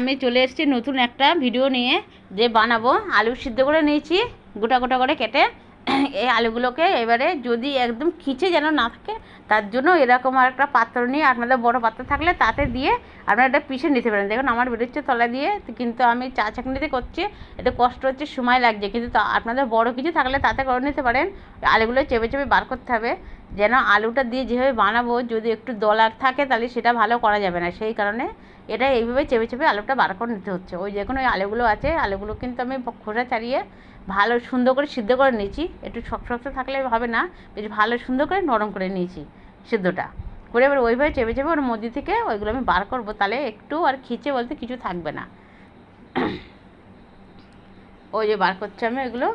আমি চলে এসেছি নতুন একটা ভিডিও নিয়ে যে বানাবো আলু সিদ্ধ করে নিয়েছি, গোটা গোটা করে কেটে। এই আলুগুলোকে এবারে যদি একদম খিচে যেন না থাকে, তার জন্য এরকম আর একটা পাত্র নিয়ে আপনাদের বড় পাত্র থাকলে তাতে দিয়ে আপনারা এটা পিষে নিতে পারেন। দেখুন, আমার বেরোচ্ছে তলা দিয়ে কিন্তু আমি চা চাকনিতে করছি এটা কষ্ট হচ্ছে, সময় লাগছে। কিন্তু আপনাদের বড় কিছু থাকলে তাতে করে নিতে পারেন। আলুগুলো চেপে চেপে বার করতে হবে। যেন আলুটা দিয়ে যেভাবে বানাবো, যদি একটু দলার থাকে তাহলে সেটা ভালো করা যাবে না। সেই কারণে এটা এইভাবে চেপে চেপে আলুটা বার করে নিতে হচ্ছে। ওই দেখুন ওই আলুগুলো আছে, আলুগুলো কিন্তু আমি খোসা ছাড়িয়ে ভালো সুন্দর করে সিদ্ধ করে নিয়েছি। একটু শক্ত শক্ত থাকলে হবে না, বেশ ভালো সুন্দর করে নরম করে নিয়েছি সিদ্ধটা। করে এবার ওইভাবে চেপে চেপে ওর মধ্যে থেকে ওইগুলো আমি বার করব। তাহলে একটু আর খিচে বলতে কিছু থাকবে না। ওই যে বার করছি আমি এগুলো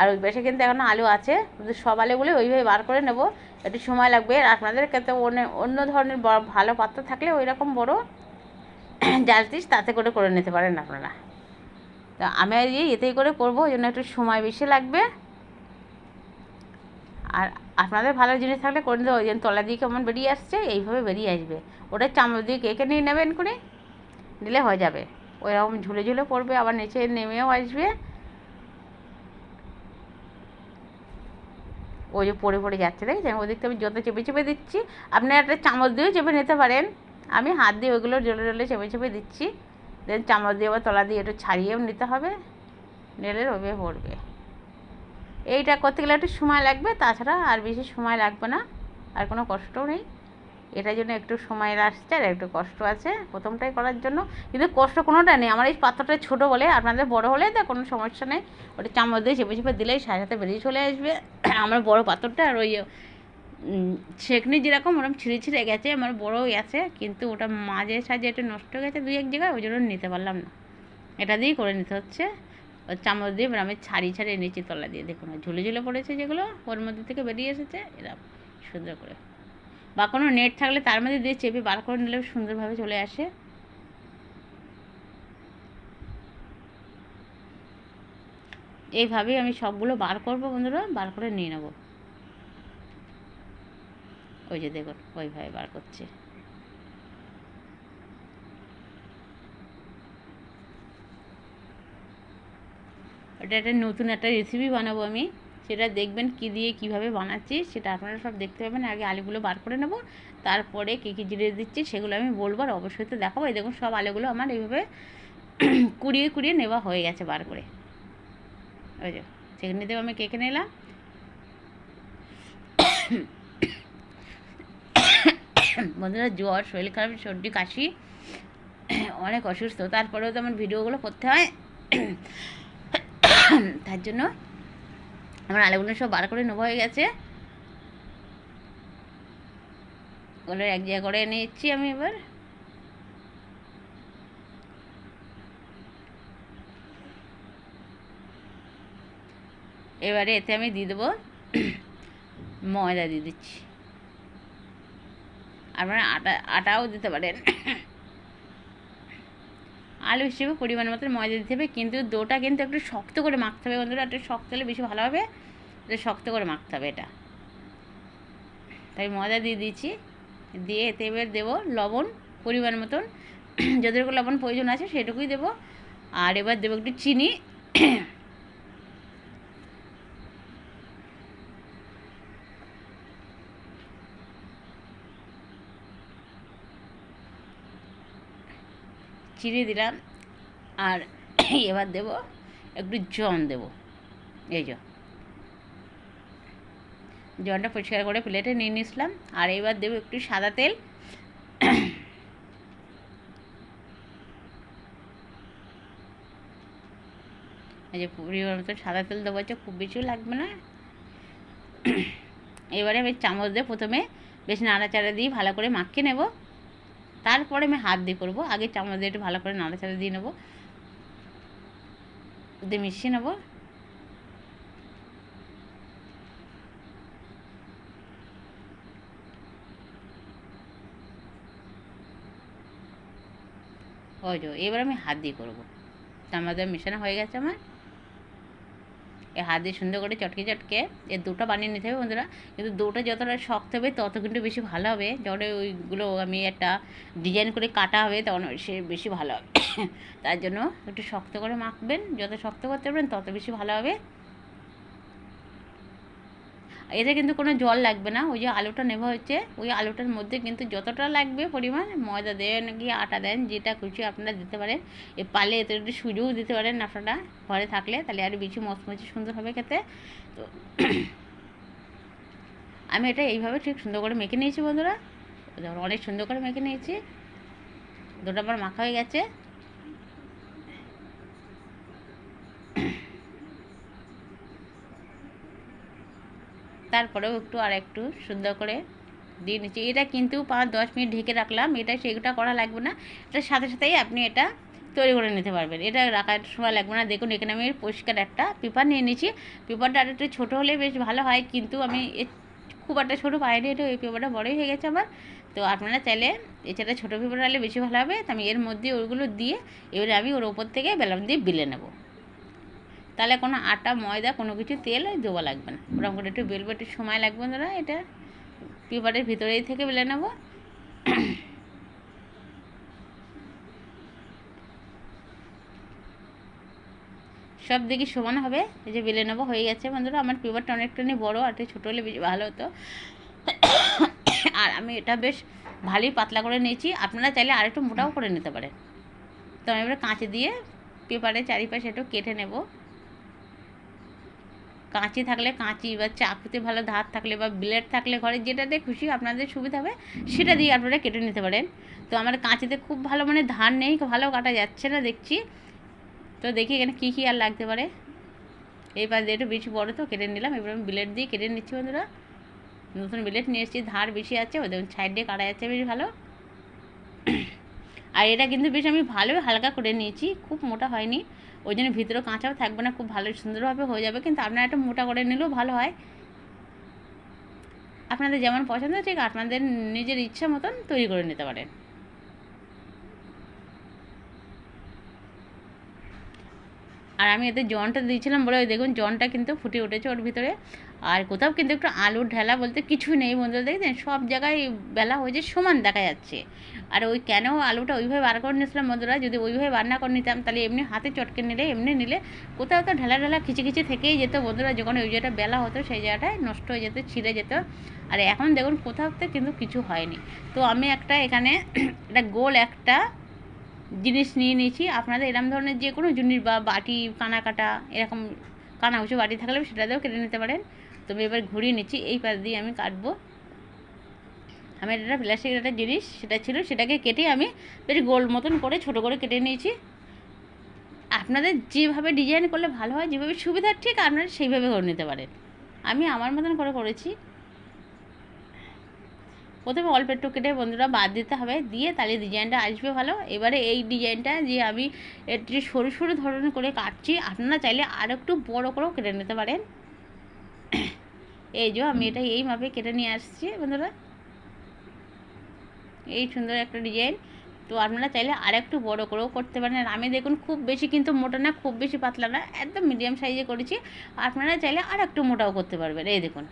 আর ওই পাশে কিন্তু এখনও আলু আছে। কিন্তু সব আলুগুলো ওইভাবে বার করে নেব, একটু সময় লাগবে। আর আপনাদের ক্ষেত্রে অন্য অন্য ধরনের ভালো পাত্র থাকলে ওই রকম বড়ো জালতিস তাতে করে করে নিতে পারেন আপনারা। তা আমি আর এতেই করে করব, ওই জন্য একটু সময় বেশি লাগবে। আর আপনাদের ভালো জিনিস থাকলে করে দেবো ওই জন্য তলা দিয়ে কেমন বেরিয়ে আসছে, এইভাবে বেরিয়ে আসবে। ওটা চামচ দিয়ে কেকে নিয়ে নেবেন করে? নিলে হয়ে যাবে। ওইরকম ঝুলে ঝুলে পড়বে, আবার নিচে নেমেও আসবে। ওই যে পড়ে পড়ে যাচ্ছে, দেখেছেন? থেকে আমি যত চেপে চেপে দিচ্ছি আপনি একটা চামচ দিয়েও চেপে নিতে পারেন। আমি হাত দিয়ে ওইগুলো জলে জলে চেপে চেপে দিচ্ছি। দেন চামচ দিয়ে বা তলা দিয়ে একটু ছাড়িয়েও নিতে হবে। নেলে রবে পড়বে এইটা করতে গেলে একটু সময় লাগবে, তাছাড়া আর বেশি সময় লাগবে না, আর কোনো কষ্টও নেই। এটার জন্য একটু সময় আসছে আর একটু কষ্ট আছে প্রথমটাই করার জন্য। কিন্তু কষ্ট কোনোটা নেই। আমার এই পাত্রটা ছোটো বলে, আপনাদের বড় হলে তো কোনো সমস্যা নেই। ওটা চামচ দিয়ে চেপে চেপে দিলেই সাথে বেরিয়ে চলে আসবে। আমার বড় পাত্রটা আর ওই ছেকনি যেরকম ওরকম ছিঁড়ে ছিঁড়ে গেছে, আমার বড়ই আছে কিন্তু ওটা মাঝে সাঝে একটু নষ্ট হয়ে গেছে দুই এক জায়গায়, ওই জন্য নিতে পারলাম না। এটা দিয়েই করে নিতে হচ্ছে। ওর চামচ দিয়ে আমি ছাড়ি ছাড়িয়ে নিচে তলা দিয়ে, দেখুন, ঝুলে ঝুলে পড়েছে যেগুলো, ওর মধ্যে থেকে বেরিয়ে এসেছে এরকম সুন্দর করে বা কোনো নেট থাকলে তার মধ্যে দিয়ে চেপে বার করে নিলেও সুন্দরভাবে চলে আসে। এইভাবেই আমি সবগুলো বার করব বন্ধুরা, বার করে নিয়ে নেব। ওই যে দেখুন, ওইভাবে বার করছে। ওটা একটা নতুন একটা রেসিপি বানাবো আমি। সেটা দেখবেন কি দিয়ে কীভাবে বানাচ্ছি, সেটা আপনারা সব দেখতে পাবেন। আগে আলুগুলো বার করে নেব, তারপরে কী কী জিনিস দিচ্ছি সেগুলো আমি বলব আর অবশ্যই তো দেখাবো। এই দেখুন সব আলুগুলো আমার এইভাবে কুড়িয়ে কুড়িয়ে নেওয়া হয়ে গেছে বার করে। ওই যে, সেখানে দেবো আমি কেকে নিলাম। বন্ধুরা, জ্বর, শরীর খারাপ, সর্দি, কাশি, অনেক অসুস্থ। তারপরেও তো আমার ভিডিওগুলো করতে হয়। তার জন্য আমার আলুগুলো সব বার করে নেব হয়ে গেছে। ওগুলো এক জায়গা করে এনে নিচ্ছি আমি এবার। এবারে এতে আমি দিয়ে দেবো ময়দা দিয়ে দিচ্ছি। আপনারা আটা, আটাও দিতে পারেন। আলু হিসেবে পরিমাণ মতো ময়দা দিতে হবে। কিন্তু দোটা কিন্তু একটু শক্ত করে মাখতে হবে বন্ধুরা। একটু শক্ত হলে বেশি ভালো হবে। শক্ত করে মাখতে হবে এটা। তাই ময়দা দিয়ে দিচ্ছি। দিয়ে এতে এবার দেবো লবণ পরিমাণ মতন। যতটুকু লবণ প্রয়োজন আছে সেটুকুই দেবো। আর এবার দেবো একটু চিনি। চিনি দিলাম। আর এবার দেব একটু জন দেব। এই যে। জনটা পরিষ্কার করে প্লেটে নিয়ে নিয়েছিলাম। আর এবার দেবো একটু সাদা তেল। এই যে পরিমাণ মতো সাদা তেল দেবো। হচ্ছে খুব বেশিও লাগবে না। এবারে আমি চামচ দিয়ে প্রথমে বেশ নাড়াচাড়া দিয়ে ভালো করে মাখিয়ে নেব। তারপরে আমি হাত দিয়ে করব। আগে চামচ দিয়ে একটু ভালো করে নাড়াচাড়া দিয়ে নেব। দিয়ে মিশিয়ে নেব। ওই এবার আমি হাত দিয়ে করব। চামচ দিয়ে মেশানো হয়ে গেছে আমার। হাত দিয়ে সুন্দর করে চটকে চটকে এর দুটো বানিয়ে নিতে হবে বন্ধুরা। কিন্তু দুটো যতটা শক্ত হবে, তত কিন্তু বেশি ভালো হবে। যখন ওইগুলো আমি একটা ডিজাইন করে কাটা হবে, তখন সে বেশি ভালো হবে। তার জন্য একটু শক্ত করে মাখবেন। যত শক্ত করতে পারবেন, তত বেশি ভালো হবে। এতে কিন্তু কোনো জল লাগবে না। ওই যে আলুটা নেওয়া হচ্ছে, ওই আলুটার মধ্যে কিন্তু যতটা লাগবে পরিমাণ ময়দা দেন কি আটা দেন, যেটা খুশি আপনারা দিতে পারেন। এ পালে এতে একটু সুজিও দিতে পারেন আপনারা ঘরে থাকলে, তাহলে আরও বেশি মচমচে সুন্দর হবে খেতে। তো আমি এটা এইভাবে ঠিক সুন্দর করে মেখে নিয়েছি বন্ধুরা। অনেক সুন্দর করে মেখে নিয়েছি। দুটো আমার মাখা হয়ে গেছে। তারপরেও একটু আর একটু সুন্দর করে দিয়ে নিচ্ছি। এটা কিন্তু পাঁচ দশ মিনিট ঢেকে রাখলাম। এটা সেটা করা লাগবে না। এটা সাথে সাথেই আপনি এটা তৈরি করে নিতে পারবেন। এটা রাখার সময় লাগবে না। দেখুন, এখানে আমি পরিষ্কার একটা পেপার নিয়ে নিয়েছি। পেপারটা আর একটু ছোটো হলে বেশ ভালো হয়। কিন্তু আমি খুব একটা ছোটো পাইনি। এটা ওই পেপারটা বড়ই হয়ে গেছে আমার। তো আপনারা চাইলে এছাড়া ছোটো পেপার হলে বেশি ভালো হবে। তো আমি এর মধ্যে ওইগুলো দিয়ে এবারে আমি ওর ওপর থেকে বেলন দিয়ে বিলে নেব। তাহলে কোনো আটা, ময়দা, কোনো কিছু, তেল দেওয়া লাগবে না। ওরকম করে একটু বেলবো একটু সময় লাগবে দাদা এটা পেপারের ভিতরেই থেকে বেলে নেব। সব দেখি সমান হবে, এই যে বেলে নেব, হয়ে গেছে বন্ধুরা। আমার পেপারটা অনেকটানি বড়ো, আর একটু ছোটো হলে বেশি ভালো হতো। আর আমি এটা বেশ ভালোই পাতলা করে নিয়েছি। আপনারা চাইলে আর একটু মোটাও করে নিতে পারেন। তো আমি এবার কাঁচি দিয়ে পেপারের চারিপাশে একটু কেটে নেব। কাঁচি থাকলে কাঁচি বা চাকুতে ভালো ধার থাকলে বা ব্লেড থাকলে ঘরে যেটাতে খুশি আপনাদের সুবিধা হবে, সেটা দিয়ে আপনারা কেটে নিতে পারেন। তো আমার কাঁচিতে খুব ভালো মানে ধার নেই, ভালো কাটা যাচ্ছে না দেখছি। তো দেখি এখানে কী কী আর লাগতে পারে। এই পাশ দিয়ে একটু বেশি বড়ো তো, কেটে নিলাম। এবার আমি ব্লেড দিয়ে কেটে নিচ্ছি বন্ধুরা। নতুন ব্লেড নিয়ে এসেছি, ধার বেশি আছে। দেখুন, সাইড দিয়ে কাটা যাচ্ছে, বেশ ভালো। আর এটা কিন্তু বেশ আমি ভালোই হালকা করে নিয়েছি, খুব মোটা হয়নি। ওই জন্য ভিতরে কাঁচাও থাকবে না, খুব ভালো সুন্দরভাবে হয়ে যাবে, কিন্তু আপনারা একটা মোটা করে নিলেও ভালো হয়। আপনাদের যেমন পছন্দ, ঠিক আপনাদের নিজের ইচ্ছা মতন তৈরি করে নিতে পারেন। আর আমি এতে জনটা দিয়েছিলাম বলে ওই দেখুন জনটা কিন্তু ফুটে উঠেছে ওর ভিতরে। আর কোথাও কিন্তু একটু আলুর ঢেলা বলতে কিছু নেই বন্ধুরা, দেখছেন? সব জায়গায় বেলা হয়েছে, সমান দেখা যাচ্ছে। আর ওই কেন আলুটা ওইভাবে বার করে নিয়েছিলাম বন্ধুরা, যদি ওইভাবে রান্না করে নিতাম তাহলে এমনি হাতে চটকে নিলে, এমনি নিলে কোথাও তো ঢেলা ঢেলা খিচি খিচি থেকেই যেত বন্ধুরা, যখন ওই জায়গাটা বেলা হতো সেই জায়গাটায় নষ্ট হয়ে যেত, ছিঁড়ে যেত। আর এখন দেখুন কোথাও তো কিন্তু কিছু হয়নি। তো আমি একটা এখানে একটা গোল একটা জিনিস নিয়ে নিয়েছি। আপনাদের এরকম ধরনের যে কোনো জিনিস বা বাটি কানা কাটা এরকম কানা উঁচু বাটি থাকলে সেটাতেও কেটে নিতে পারেন। তো আমি এবার ঘুরিয়ে নিচ্ছি, এই পাশ দিয়ে আমি কাটবো। আমার এটা প্লাস্টিকের একটা জিনিস, সেটা ছিল, সেটাকে কেটে আমি বেশ গোল মতন করে ছোট করে কেটে নিয়েছি। আপনাদের যেভাবে ডিজাইন করলে ভালো হয়, যেভাবে সুবিধা ঠিক আপনারা সেইভাবে করে নিতে পারেন। আমি আমার মতন করে করেছি। প্রথমে অল্প একটু কেটে বন্ধুরা বাদ দিতে হবে। দিয়ে তাহলে ডিজাইনটা আসবে ভালো। এবারে এই ডিজাইনটা যে আমি একটু সরু সরু ধরনের করে কাটছি, আপনারা চাইলে আর একটু বড়ো করেও কেটে নিতে পারেন। এই যে আমি এটা এই মাপে কেটে নিয়ে আসছি বন্ধুরা। এই সুন্দর একটা ডিজাইন। তো আপনারা চাইলে আর একটু বড়ো করেও করতে পারেন। আর আমি দেখুন খুব বেশি কিন্তু মোটা না, খুব বেশি পাতলা না, একদম মিডিয়াম সাইজে করেছি। আপনারা চাইলে আর একটু মোটাও করতে পারবেন। এই দেখুন,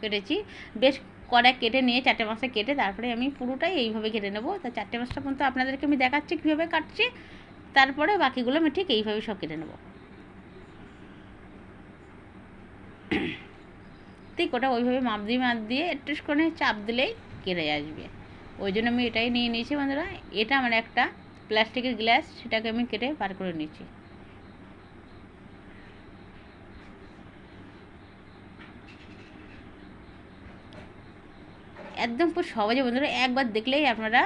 কেটেছি। বেশ কড়া কেটে নিয়ে চারটে মাছটা কেটে তারপরে আমি পুরোটাই এইভাবে কেটে নেব। তা চারটে মাছটা পর্যন্ত আপনাদেরকে আমি দেখাচ্ছি কীভাবে কাটছি। তারপরে বাকিগুলো আমি ঠিক এইভাবে সব কেটে নেব। ঠিক ওটা ওইভাবে মাপ দিয়ে মাপ দিয়ে একটু করে চাপ দিলেই কেটে আসবে। ওই জন্য আমি এটাই নিয়ে নিয়েছি বন্ধুরা। এটা আমার একটা প্লাস্টিকের গ্লাস, সেটাকে আমি কেটে বার করে নিয়েছি একদম খুব সহজে বন্ধুরা, একবার দেখলেই আপনারা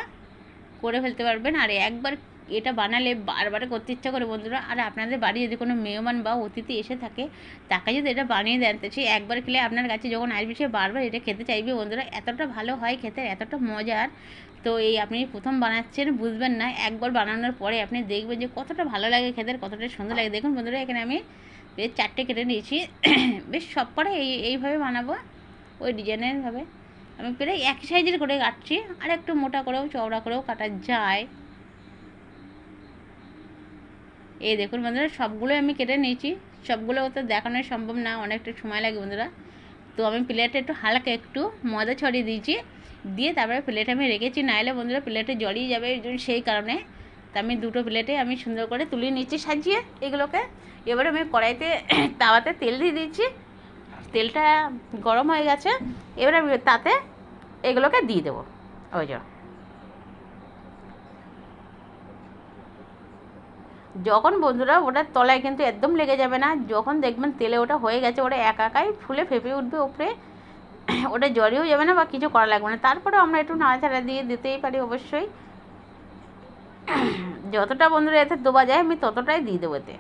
করে ফেলতে পারবেন। আর একবার এটা বানালে বারবার করতে ইচ্ছা করে বন্ধুরা। আর আপনাদের বাড়ি যদি কোনো মেহমান বা অতিথি এসে থাকে, তাকে যদি এটা বানিয়ে দেন, তো সে একবার খেলে আপনার কাছে যখন আসবে, সে বারবার এটা খেতে চাইবে বন্ধুরা। এতটা ভালো হয় খেতে, এতটা মজার। তো এই আপনি প্রথম বানাচ্ছেন, বুঝবেন না। একবার বানানোর পরে আপনি দেখবেন যে কতটা ভালো লাগে খেতে কতটা সুন্দর লাগে। দেখুন বন্ধুরা, এখানে আমি বেশ চারটে কেটে নিয়েছি। বেশ সব পরে এই, এইভাবে বানাবো, ওই ডিজাইনেরভাবে আমি প্রায় এক সাইজের করে কাটছি, আর একটু মোটা করেও, চওড়া করেও কাটা যায়। এই দেখুন বন্ধুরা, সবগুলো আমি কেটে নিয়েছি। সবগুলো তো দেখানো সম্ভব না, অনেকটা সময় লাগে বন্ধুরা। তো আমি প্লেটে একটু হালকা একটু ময়দা ছড়িয়ে দিয়েছি। দিয়ে তারপরে প্লেট আমি রেখেছি নাইলে বন্ধুরা প্লেটে জড়িয়ে যাবে সেই কারণে। তা আমি দুটো প্লেটে আমি সুন্দর করে তুলে নিচ্ছি সাজিয়ে এগুলোকে। এবারে আমি কড়াইতে তাওয়াতে তেল দিয়ে দিচ্ছি তেলটা গরম হয়ে গেছে, এবারে আমি তাতে এগুলোকে দিয়ে দেবো। ওই যে। যখন বন্ধুরা ওটার তলায় কিন্তু একদম লেগে যাবে না, যখন দেখবেন তেলে ওটা হয়ে গেছে, ওটা একা একাই ফুলে ফেপে উঠবে উপরে, ওটা জড়িয়েও যাবে না বা কিছু করা লাগবে না। তারপরেও আমরা একটু নাড়াচাড়া দিয়ে দিতেই পারি অবশ্যই। যতটা বন্ধুরা এতে দেওয়া যায়, আমি ততটাই দিয়ে দেবো এতে।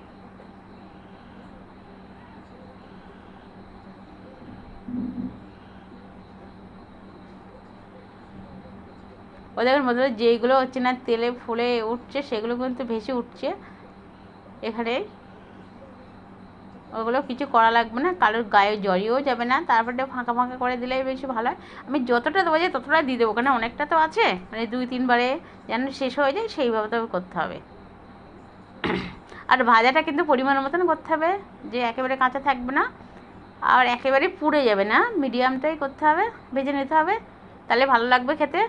ও দেখুন বন্ধুরা যেইগুলো হচ্ছে না, তেলে ফুলে উঠছে, সেগুলো কিন্তু ভেসে উঠছে। এখানে ওগুলো কিছু করা লাগবে না কালোর গায়ে জড়িয়েও যাবে না। তারপরে ফাঁকা ফাঁকা করে দিলেই বেশি ভালো হয়। আমি যতটা দেবো যায় ততটাই দিয়ে দেবো কারণ অনেকটা তো আছে। মানে দুই, তিনবারে যেন শেষ হয়ে যায়, সেইভাবে তবে করতে হবে। আর ভাজাটা কিন্তু পরিমাণ মতন করতে হবে, যে একেবারে কাঁচা থাকবে না। আর একেবারে পুড়ে যাবে না, মিডিয়ামটাই করতে হবে, ভেজে নিতে হবে। তাহলে ভালো লাগবে খেতে।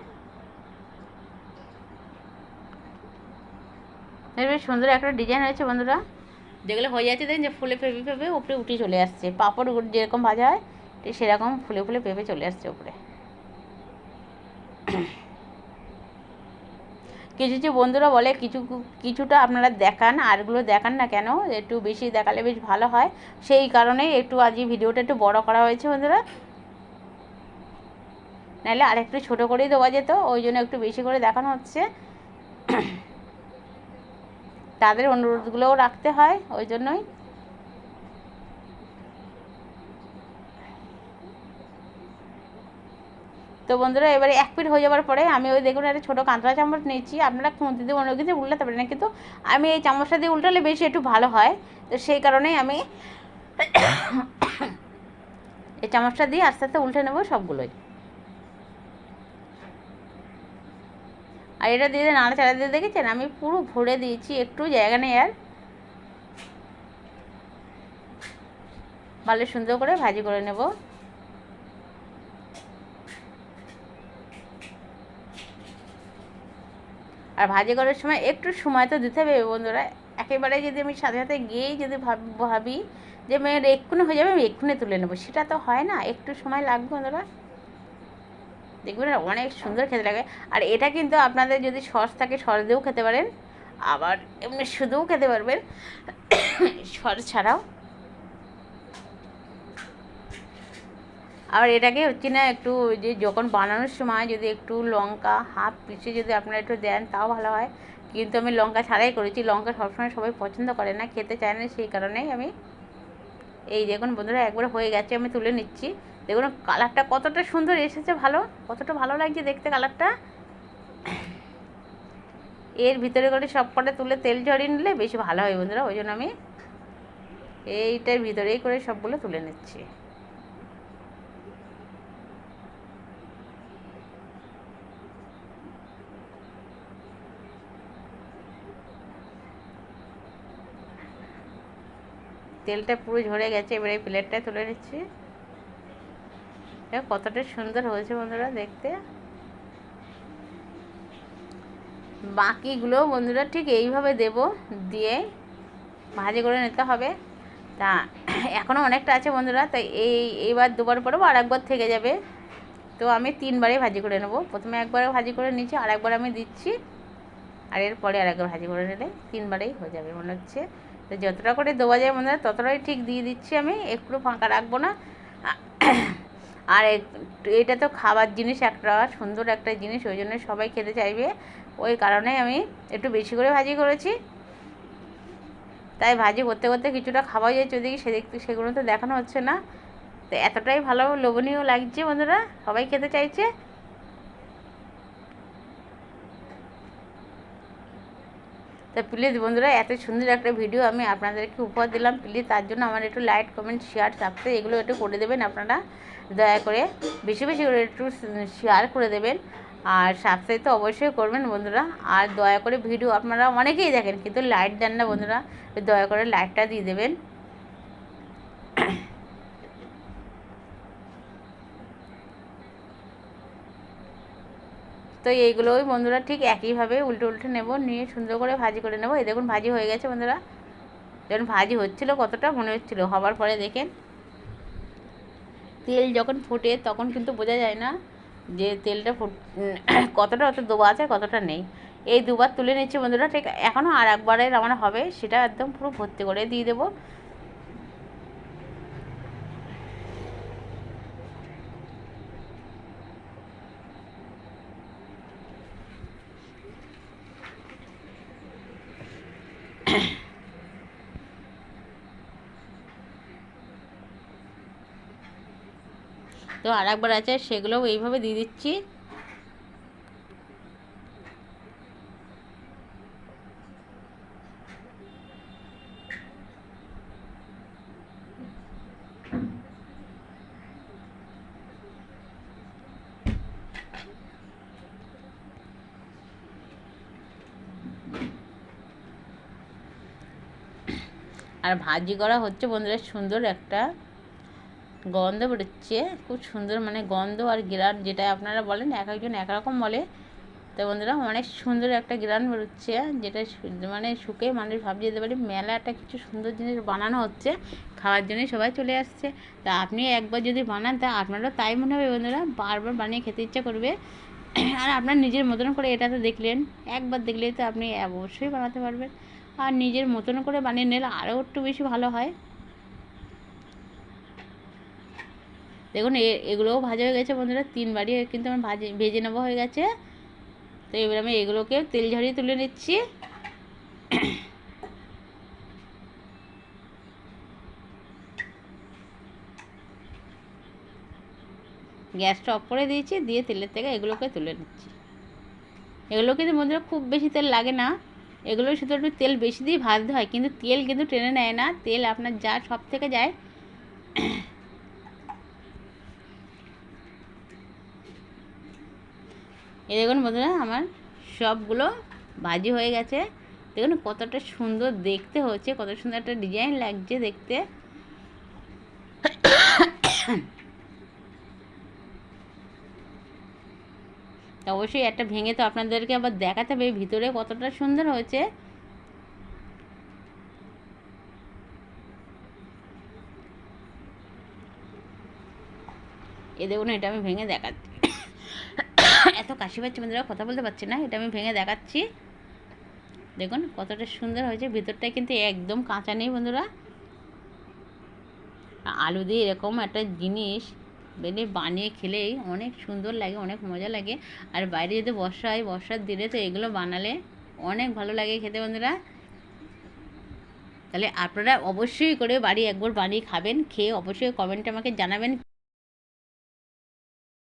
বেশ সুন্দর একটা ডিজাইন হয়েছে বন্ধুরা। যেগুলো হয়ে যাচ্ছে দেখুন যে ফুলে পেঁপে পেঁপে উপরে উঠে চলে আসছে। পাঁপড় যেরকম ভাজা হয়, ঠিক সেরকম ফুলে ফুলে পেঁপে চলে আসছে উপরে। কিছু কিছু বন্ধুরা বলে, কিছু কিছুটা আপনারা দেখান, আরগুলো দেখান না কেন? একটু বেশি দেখালে বেশ ভালো হয়। সেই কারণেই একটু আজকে ভিডিওটা একটু বড় করা হয়েছে বন্ধুরা। নাহলে আরেকটু ছোটো করেই দেওয়া যেত, ওই জন্য একটু বেশি করে দেখানো হচ্ছে। তাদের অনুরোধগুলোও রাখতে হয়, ওই জন্যই। তো বন্ধুরা, এবারে এক পিট হয়ে যাওয়ার পরে আমি ওই দেখুন একটা ছোটো কাঁচরা চামচ নিয়েছি। আপনারা খুঁতি দিয়ে অন্য কিছু উল্টাতে পারেন না কিন্তু আমি এই চামচটা দিয়ে উল্টালে বেশি একটু ভালো হয়। তো সেই কারণেই আমি এই চামচটা দিয়ে আস্তে আস্তে উল্টে নেব সবগুলোই। আর এটা দিয়ে নাড়াচাড়া দিয়ে দেখেছেন? আমি পুরো ভরে দিয়েছি, একটু জায়গা নেই আর। ভালো সুন্দর করে ভাজি করে নেব। আর ভাজি করার সময় একটু সময় তো দিতে হবে বন্ধুরা। একেবারে যদি আমি সাথে সাথে গিয়েই যদি ভাবি যে, মেয়ের এক্ষুনি হয়ে যাবে, আমি এক্ষুনি তুলে নেব। সেটা তো হয় না। একটু সময় লাগবে বন্ধুরা। দেখবেন অনেক সুন্দর খেতে লাগে। আর এটা কিন্তু আপনাদের যদি সস থাকে, সস দিয়েও খেতে পারেন। আবার এমনি শুধুও খেতে পারবেন। সস ছাড়াও। আবার এটাকে হচ্ছে না একটু যে যখন বানানোর সময় যদি একটু লঙ্কা হাফ পিসে যদি আপনারা একটু দেন, তাও ভালো হয়। কিন্তু আমি লঙ্কা ছাড়াই করেছি। লঙ্কা সবসময় সবাই পছন্দ করে না, খেতে চায় না, সেই কারণেই আমি এই দেখুন বন্ধুরা, একবার হয়ে গেছে, আমি তুলে নিচ্ছি। দেখুন কালারটা কতটা সুন্দর এসেছে, ভালো? কতটা ভালো লাগছে দেখতে কালারটা এর ভিতরে করে সব কটা তুলে তেল ঝরিয়ে নিলে বেশি ভালো হয় বন্ধুরা, ওই জন্য আমি এইটার ভিতরেই করে সবগুলো তুলে নিচ্ছি। তেলটা পুরো ঝরে গেছে, এবারে প্লেটটা তুলে নিচ্ছি। কতটা সুন্দর হয়েছে বন্ধুরা, দেখতে। বাকিগুলো বন্ধুরা ঠিক এইভাবে দেব, দিয়ে ভাজি করে নিতে হবে। তা এখনও অনেকটা আছে বন্ধুরা, তাই এই এইবার দুবার পরেও আর একবার থেকে যাবে। তো আমি তিনবারে ভাজি করে নেব। প্রথমে একবারে ভাজি করে নিচ্ছি, আর একবার আমি দিচ্ছি। আর এরপরে আর একবার ভাজি করে নিলে তিনবারেই হয়ে যাবে মনে হচ্ছে। তো যতটা করে দেওয়া যায় বন্ধুরা, ততটাই ঠিক দিয়ে দিচ্ছি আমি, একটু ফাঁকা রাখব না। আর এটা তো খাবার জিনিস একটা, সুন্দর একটা জিনিস, ওই জন্য সবাই খেতে চাইবে। ওই কারণে আমি একটু বেশি করে ভাজি করেছি। তাই ভাজি করতে করতে কিছুটা খাওয়া যাচ্ছে ওদিকে, সেদিক সেগুলো তো দেখানো হচ্ছে না। তো এতটাই ভালো লোভনীয় লাগছে বন্ধুরা, সবাই খেতে চাইছে। তো প্লিজ বন্ধুরা, এত সুন্দর একটা ভিডিও আমি আপনাদেরকে উপহার দিলাম। প্লিজ তার জন্য আমার একটু লাইক কমেন্ট শেয়ার সাবস্ক্রাইব এগুলো একটু করে দেবেন আপনারা। দয়া করে বেশি বেশি করে একটু শেয়ার করে দেবেন। আর সাবস্ক্রাইব তো অবশ্যই করবেন বন্ধুরা। আর দয়া করে ভিডিও আপনারা অনেকেই দেখেন, কিন্তু লাইট দেন না বন্ধুরা। দয়া করে লাইটটা দিয়ে দেবেন। তো এইগুলোই বন্ধুরা ঠিক একইভাবে উল্টে উল্টে নেব, নিয়ে সুন্দর করে ভাজি করে নেব। এই দেখুন, ভাজি হয়ে গেছে বন্ধুরা। যখন ভাজি হচ্ছিল কতটা মনে হচ্ছিল? হবার পরে দেখেন। তেল যখন ফোটে তখন কিন্তু বোঝা যায় না যে তেলটা ফুট কতটা অত দোবা আছে, কতটা নেই। এই দুবার তুলে নিচ্ছি বন্ধুরা, ঠিক এখনও আর একবারের আমার হবে, সেটা একদম পুরো ভর্তি করে দিয়ে দেবো। তো আর একবার আছে, সেগুলোও এইভাবে দিয়ে দিচ্ছি। আর ভাজি করা হচ্ছে বন্ধুরা, সুন্দর একটা গন্ধ বেরোচ্ছে, খুব সুন্দর মানে গন্ধ আর গ্রান যেটা আপনারা বলেন, এক একজন এক রকম বলে। তো বন্ধুরা, অনেক সুন্দর একটা গ্রান বেরোচ্ছে, যেটা মানে শুকে মানুষ ভাবছে যেতে পারি মেলা একটা কিছু সুন্দর জিনিস বানানো হচ্ছে, খাওয়ার জন্য সবাই চলে আসছে। তা আপনি একবার যদি বানান, তা আপনারও তাই মনে হবে বন্ধুরা, বারবার বানিয়ে খেতে ইচ্ছা করবে। আর আপনার নিজের মতন করে এটা তো দেখলেন, একবার দেখলেই তো আপনি অবশ্যই বানাতে পারবেন। আর নিজের মতন করে বানিয়ে নিলে আরও একটু বেশি ভালো হয়। দেখুন এগুলোও ভাজা হয়ে গেছে বন্ধুরা, তিনবারই কিন্তু আমার ভাজে, ভেজে নেওয়া হয়ে গেছে। তো এবার আমি এগুলোকে তেল ঝরিয়ে তুলে নিচ্ছি। গ্যাসটা অফ করে দিয়েছি, দিয়ে তেলের থেকে এগুলোকে তুলে নিচ্ছি। এগুলো কিন্তু বন্ধুরা খুব বেশি তেল লাগে না। এগুলো শুধু একটু তেল বেশি দিয়ে ভাজতে হয়, কিন্তু তেল কিন্তু টেনে নেয় না। তেল আপনার যা সব থেকে যায়। এই দেখুন বন্ধুরা, আমার সবগুলো ভাজি হয়ে গেছে। দেখুন কতটা সুন্দর দেখতে হচ্ছে, কত সুন্দর একটা ডিজাইন লাগছে দেখতে। অবশ্যই একটা ভেঙে তো আপনাদেরকে আবার দেখাতে হবে, ভিতরে কতটা সুন্দর হয়েছে। এ দেখুন, এটা আমি ভেঙে দেখাচ্ছি। এত কাশি পাচ্ছি বন্ধুরা কথা বলতে পারছি না, এটা আমি ভেঙে দেখাচ্ছি। দেখুন কতটা সুন্দর হয়েছে ভিতরটা কিন্তু একদম কাঁচা নেই বন্ধুরা। আলু দিয়ে এরকম একটা জিনিস বেলে বানিয়ে খেলেই অনেক সুন্দর লাগে, অনেক মজা লাগে। আর বাইরে যদি বর্ষা হয়, বর্ষার দিনে তো এগুলো বানালে অনেক ভালো লাগে খেতে বন্ধুরা। তাহলে আপনারা অবশ্যই করে বাড়ি একবার বানিয়ে খাবেন, খেয়ে অবশ্যই কমেন্টে আমাকে জানাবেন।